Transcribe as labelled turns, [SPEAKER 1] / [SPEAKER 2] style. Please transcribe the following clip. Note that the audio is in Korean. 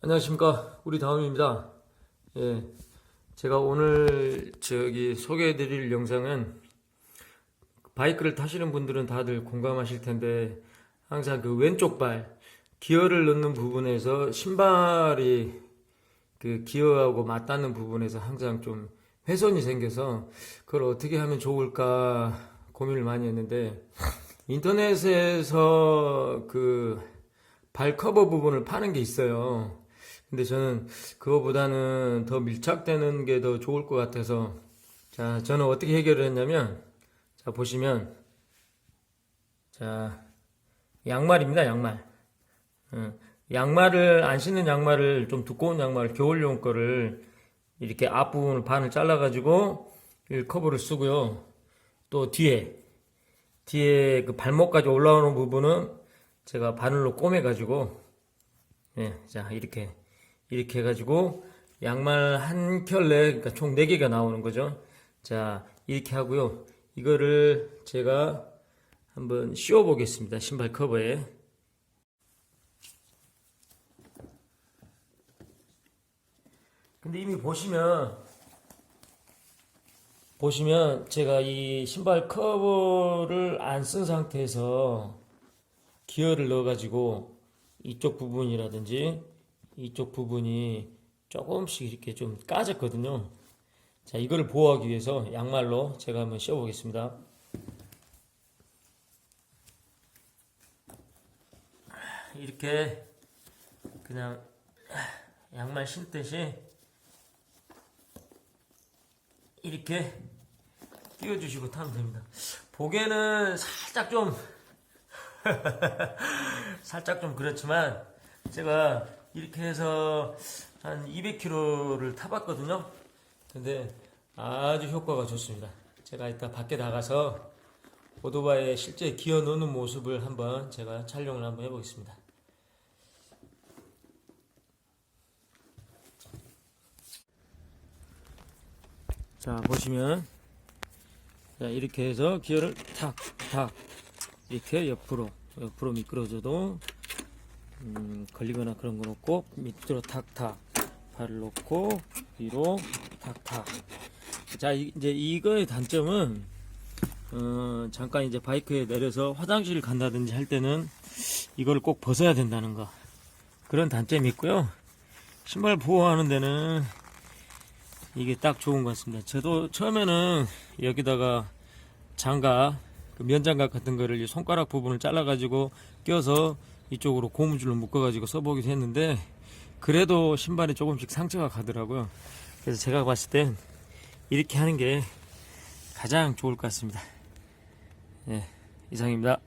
[SPEAKER 1] 안녕하십니까 우리 다음입니다. 예, 제가 오늘 저기 소개해 드릴 영상은 바이크를 타시는 분들은 다들 공감하실 텐데 항상 그 왼쪽 발 기어를 넣는 부분에서 신발이 그 기어하고 맞닿는 부분에서 항상 좀 훼손이 생겨서 그걸 어떻게 하면 좋을까 고민을 많이 했는데 인터넷에서 그 발 커버 부분을 파는 게 있어요. 근데 저는 그거보다는 더 밀착되는 게 더 좋을 것 같아서 자 저는 어떻게 해결을 했냐면 자 보시면 자 양말입니다 양말. 어, 양말을 안 신는 양말을 좀 두꺼운 양말 겨울용 거를 이렇게 앞부분을 반을 잘라 가지고 커버를 쓰고요. 또 뒤에 뒤에 그 발목까지 올라오는 부분은 제가 바늘로 꼬매 가지고 예, 자 이렇게 이렇게 해가지고 양말 한 켤레 그러니까 총 4개가 나오는 거죠. 자 이렇게 하고요. 이거를 제가 한번 씌워 보겠습니다. 신발 커버에. 근데 이미 보시면 보시면 제가 이 신발 커버를 안 쓴 상태에서 기어를 넣어 가지고 이쪽 부분이라든지 이쪽 부분이 조금씩 이렇게 좀 까졌거든요. 자, 이거를 보호하기 위해서 양말로 제가 한번 씌워 보겠습니다. 이렇게 그냥 양말 신듯이 이렇게 끼워주시고 타면 됩니다. 보기에는 살짝 좀 살짝 좀 그렇지만 제가 이렇게 해서 한 200km를 타봤거든요. 근데 아주 효과가 좋습니다. 제가 이따 밖에 나가서 오토바이에 실제 기어 넣는 모습을 한번 제가 촬영을 한번 해보겠습니다. 자 보시면 자 이렇게 해서 기어를 탁탁 이렇게 옆으로 옆으로 미끄러져도 음, 걸리거나 그런 건 없고 밑으로 탁탁 발을 놓고 위로 탁탁 자 이- 이제 이거의 단점은 어, 잠깐 이제 바이크에 내려서 화장실을 간다든지 할 때는 이걸 꼭 벗어야 된다는 거. 그런 단점이 있고요. 신발 보호하는 데는 이게 딱 좋은 것 같습니다. 저도 처음에는 여기다가 장갑 그 면장갑 같은 거를 이 손가락 부분을 잘라 가지고 껴서 이쪽으로 고무줄로 묶어 가지고 써보기도 했는데 그래도 신발에 조금씩 상처가 가더라고요. 그래서 제가 봤을 땐 이렇게 하는 게 가장 좋을 것 같습니다. 예, 이상입니다